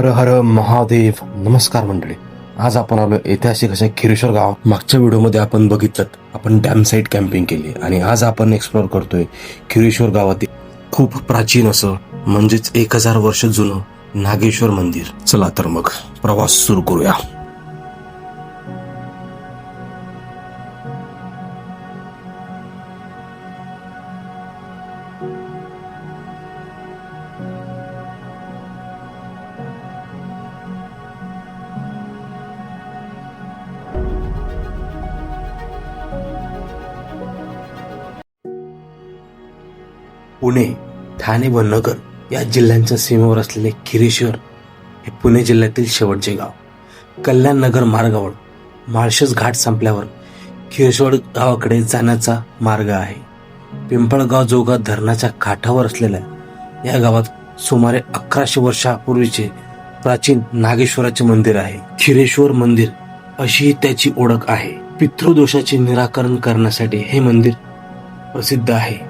हर हर महादेव नमस्कार मंडळी. आज आपण आलो ऐतिहासिक अशा खिरेश्वर गाव मागच्या व्हिडिओमध्ये आपण बघितलं आपण डॅम साईड कॅम्पिंग केली आणि आज आपण एक्सप्लोर करतोय खिरेश्वर गावातील खूप प्राचीन असं म्हणजेच एक हजार वर्ष जुनं नागेश्वर मंदिर. चला तर मग प्रवास सुरू करूया. पुणे ठाणे व नगर या जिल्ह्यांच्या सीमेवर असलेले खिरेश्वर हे पुणे जिल्ह्यातील शेवटचे गाव. कल्याण नगर मार्गावर माळशेज घाट संपल्यावर खिरेश्वर गावाकडे जाण्याचा मार्ग आहे. पिंपळगाव जोगा धरणाच्या काठावर असलेल्या या गावात सुमारे अकराशे वर्षापूर्वीचे प्राचीन नागेश्वराचे मंदिर आहे. खिरेश्वर मंदिर अशी त्याची ओळख आहे. पितृदोषाचे निराकरण करण्यासाठी हे मंदिर प्रसिद्ध आहे.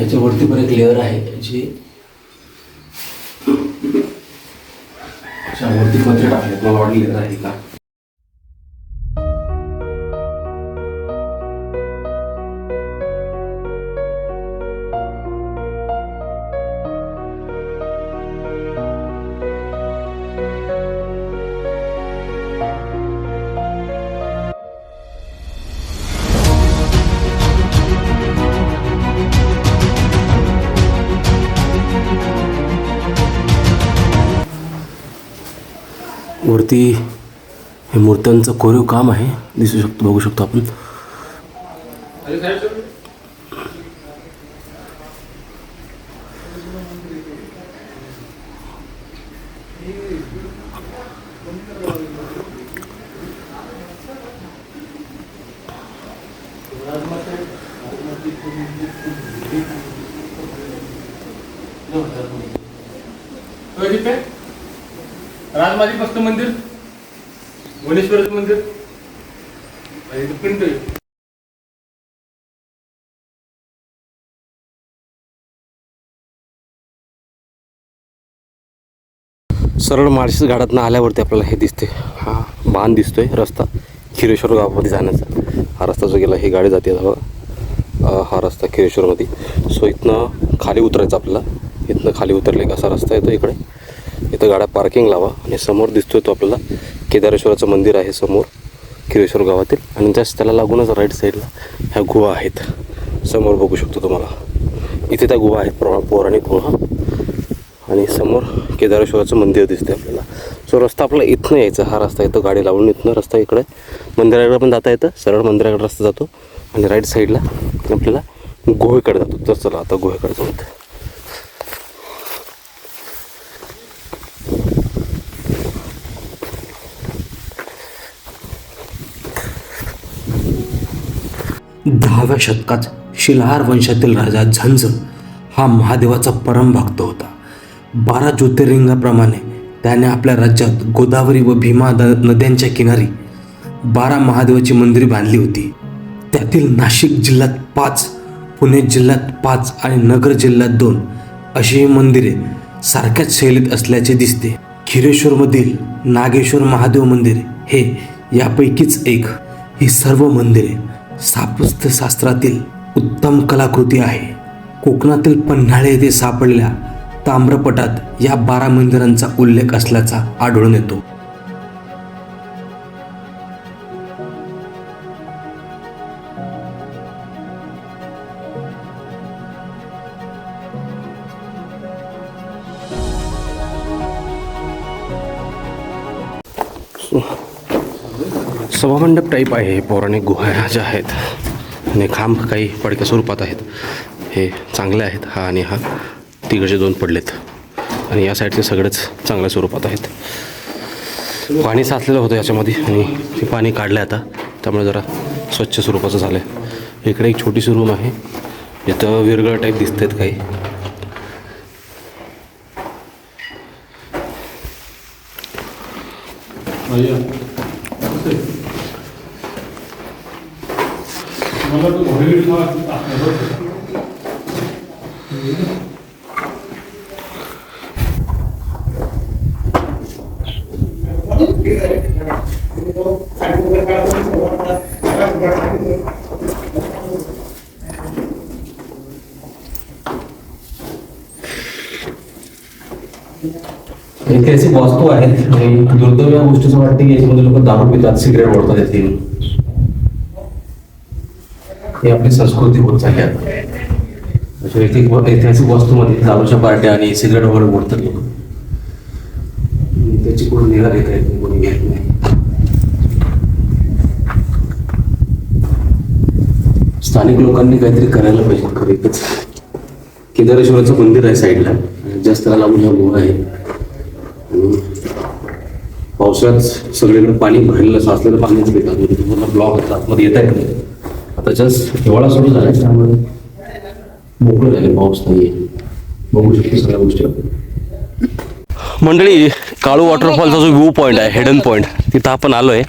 याच्यावरती पण एक लेअर आहे जी अशा वरती पत्रे टाकले. मला वाटलं लेअर आहे का? वरती हे मूर्त्यांचं कोरीव काम आहे. दिसू शकतो बघू शकतो आपण. राजमाजी मस्त मंदिर. भुवनेश्वरचं मंदिर. आणि प्रिंट सरळ माळशीच घाटातनं आल्यावरती आपल्याला हे दिसते हा बांध दिसतोय रस्ता. खिरेश्वर गावामध्ये जाण्याचा. हा रस्ता जो गेला ही गाडी जाते हा रस्ता खिरेश्वरमध्ये. सो इथनं खाली उतरायचं आपल्याला. इथनं खाली उतरले का असा रस्ता येतो इकडे. इथं गाड्या पार्किंग लावा. आणि समोर दिसतोय तो आपल्याला केदारेश्वराचं मंदिर आहे समोर किरेश्वर गावातील. आणि जस्ट त्याला लागूनच राईट साईडला ह्या गुहा आहेत. समोर बघू शकतो तुम्हाला. इथे त्या गुहा आहेत पौरा पौराणिक गुहा. आणि समोर केदारेश्वराचं मंदिर दिसते आपल्याला. सो रस्ता आपला इथनं यायचा. हा रस्ता येतो गाडी लावून इथनं रस्ता इकडे. मंदिराकडे पण जाता येतं. सरळ मंदिराकडे रस्ता जातो. आणि राईट साईडला आपल्याला गुहेकडे जातो. तर चला आता गुहेकडे जाऊ दहाव्या शतकात शिलाहार वंशातील राजा झंझ हा महादेवाचा परम भक्त होता. बारा ज्योतिर्लिंगाप्रमाणे त्याने आपल्या राज्यात गोदावरी व भीमा नद्यांच्या किनारी बारा महादेवाची मंदिरे बांधली होती. त्यातील नाशिक जिल्ह्यात पाच पुणे जिल्ह्यात पाच आणि नगर जिल्ह्यात दोन अशी ही मंदिरे सारख्याच शैलीत असल्याचे दिसते. खिरेश्वरमधील नागेश्वर महादेव मंदिर हे यापैकीच एक. ही सर्व मंदिरे स्थापत्यशास्त्रातील उत्तम कलाकृती आहे. कोकणातील पन्हाळे येथे सापडलेल्या ताम्रपटात या बारा मंदिरांचा उल्लेख असल्याचा आढळून येतो. सभामंडप टाईप आहे. पौराणिक गुहा ज्या आहेत आणि खांब काही पडक्या स्वरूपात आहेत. हे चांगले आहेत. हा आणि हा तिकडचे दोन पडलेत. आणि या साईडचे सगळेच चांगल्या स्वरूपात आहेत. पाणी साचलेलं होतं याच्यामध्ये आणि ते पाणी काढलं आता. त्यामुळे जरा स्वच्छ स्वरूपाचं झालं आहे इकडे एक छोटीशी रूम आहे. जिथं विरगळ टाईप दिसत आहेत काही मला तो घोडेगिरी मला ऐतिहासिक वास्तू आहेत दुर्दैव या गोष्टीचं वाटते की याच्यामध्ये लोक दारू पितात सिगरेट ओढतात येथील ही आपली संस्कृती होत चालली आता अशा ऐतिहासिक ऐतिहासिक वस्तूमध्ये दारूच्या पार्ट्या आणि सिगरेट वगैरे ओढतात लोक. त्याची कोणी निघा घेत नाही कोणी घेत नाही. स्थानिक लोकांनी काहीतरी करायला पाहिजे खरं एकच केदारेश्वराचं मंदिर आहे साईडला. जास्त त्याला लागून हा आहे. आणि पावसाळ्यात सगळीकडे पाणी भरलेलं साचलेलं पाणीच येतात म्हणजे तुम्हाला ब्लॉक होतात आतमध्ये येत आहेत आता जस्ट हिवाळा सुरू झाला त्यामुळे मोकळं झाले पाऊस नाही बघू शकतो सगळ्या गोष्टी मंडळी काळू वॉटरफॉलचा जो व्ह्यू पॉईंट आहे हेडन पॉईंट तिथं आपण आलोय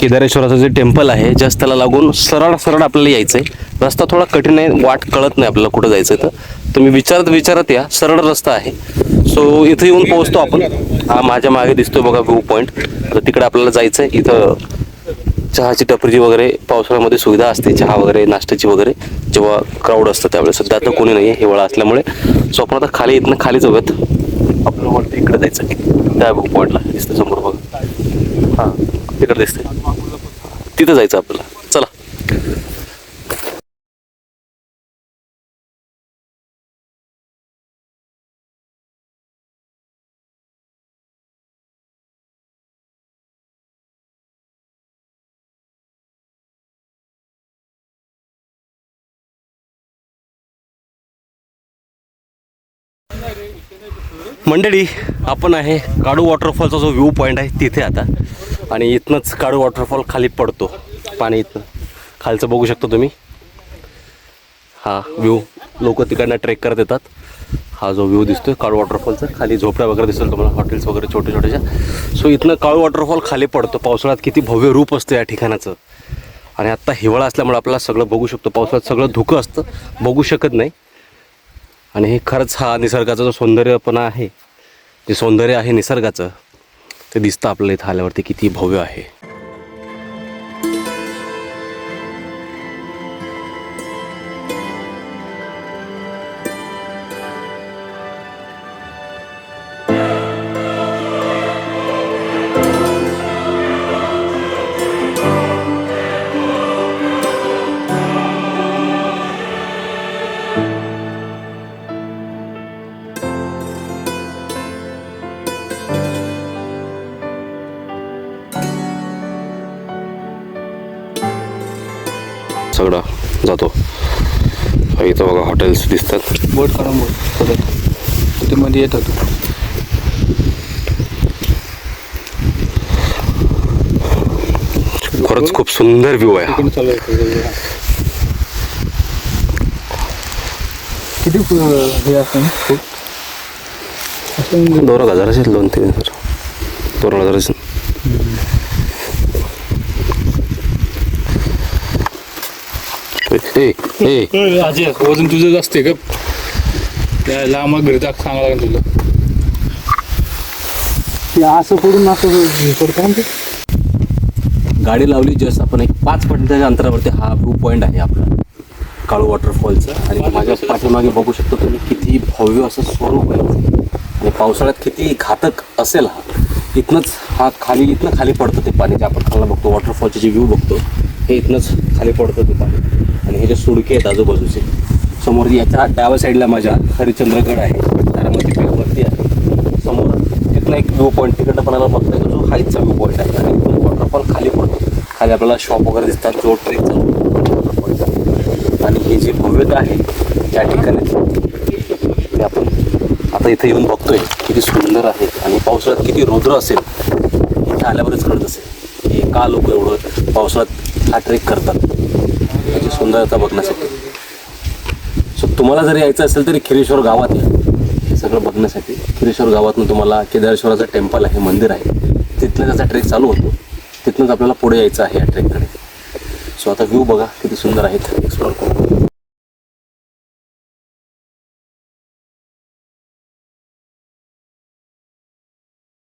केदारेश्वराचं जे टेम्पल आहे जस्ट त्याला लागून सरळ सरळ आपल्याला यायचंय. रस्ता थोडा कठीण आहे वाट कळत नाही आपल्याला कुठं जायचं तर. तुम्ही विचारत विचारत या सरळ रस्ता आहे. सो इथं येऊन पोहोचतो आपण. हा माझ्या मागे दिसतोय बघा व्ह्यू पॉईंट तर तिकडे आपल्याला जायचंय इथं चहाची टपरीची वगैरे पावसाळ्यामध्ये सुविधा असते चहा वगैरे नाश्त्याची वगैरे जेव्हा क्राऊड असतं त्यावेळेस. सध्या आता कोणी नाही आहे हिवाळा असल्यामुळे सो आपण आता खाली इथनं खाली जाऊयात आपलं वरती इकडे जायचं. त्या बुक पॉईंटला दिसतं समोर बघ. हां तिकडे दिसते तिथं जायचं आपल्याला. चला. मंडळी आपण आहे काडू वॉटरफॉलचा जो व्ह्यू पॉईंट आहे तिथे आता. आणि इथनंच काडू वॉटरफॉल खाली पडतो. पाणी इथनं. खालचं बघू शकता तुम्ही. हा व्ह्यू लोक तिकडनं ट्रेक करत येतात. हा जो व्ह्यू दिसतोय काळू वॉटरफॉलचा खाली झोपड्या वगैरे दिसेल तुम्हाला हॉटेल्स वगैरे छोटे छोट्याच्या सो इथनं काळू वॉटरफॉल खाली पडतो. पावसाळ्यात किती भव्य रूप असतं या ठिकाणाचं. आणि आत्ता हिवाळा असल्यामुळे आपल्याला सगळं बघू शकतो. पावसाळ्यात सगळं धुकं असतं. बघू शकत नाही. आणि हे खरंच हा निसर्गाचा जो सौंदर्यपणा आहे जे सौंदर्य आहे निसर्गाचं ते दिसतं आपल्याला इथं आल्यावरती किती भव्य आहे. बघा हॉटेल्स दिसतात. बोट काढा बोट परत ते मध्ये येत होतो. खरंच खूप सुंदर व्ह्यू आहे हा. चालू आहे किती फु- हे असतं ना? फूट? असं दोन एक हजार असेल दोन तीन हजार. तोरळा दर्शन ए अजय वजन तुझं असते का त्याला मग घरी टाक सांगा लागेल तुला. ते असं पडून असं पडतं ते. गाडी लावली जस्ट आपण एक पाच मिनिटाच्या अंतरावरती हा व्यू पॉईंट आहे आपला. काळू वॉटरफॉलचा आणि माझ्या पाठीमागे बघू शकतो तुम्ही किती भव्य असं स्वरूप आहे. आणि पावसाळ्यात किती घातक असेल हा. इथनंच हा खाली इथनं खाली पडतं ते पाणी. जे आपण खाली बघतो वॉटरफॉलचे जे व्ह्यू बघतो हे इथनंच खाली पडतं ते पाणी. आणि हे जे सुडके आहेत आजूबाजूचे समोर याच्या डाव्या साईडला माझ्या हरिश्चंद्रगड आहे तारामती पीक आहे. समोर तिथला एक व्ह्यू पॉईंट तिकडनं पणाला बघता येतो जो हाईटचा व्ह्यू पॉईंट आहे. आणि पण खाली पडतो. खाली आपल्याला शॉप वगैरे दिसतात जो ट्रेक चालू आणि ही जी भव्यता आहे त्या ठिकाणी ते आपण आता इथे येऊन बघतोय किती सुंदर आहे. आणि पावसाळ्यात किती रौद्र असेल इथे आल्यावरच कळत असेल. की का लोक एवढं पावसाळ्यात हा ट्रेक करतात? त्याची सुंदरता बघण्यासाठी. सो तुम्हाला जर यायचं असेल तरी खिरेश्वर गावात या. हे सगळं बघण्यासाठी. खिरेश्वर गावातून तुम्हाला केदारेश्वराचं टेम्पल आहे मंदिर आहे. तिथनं त्याचा ट्रेक चालू होतो. तिथनंच आपल्याला पुढे यायचं आहे या ट्रेककडे सो आता व्ह्यू बघा किती सुंदर आहेत एक्सप्लोर करून.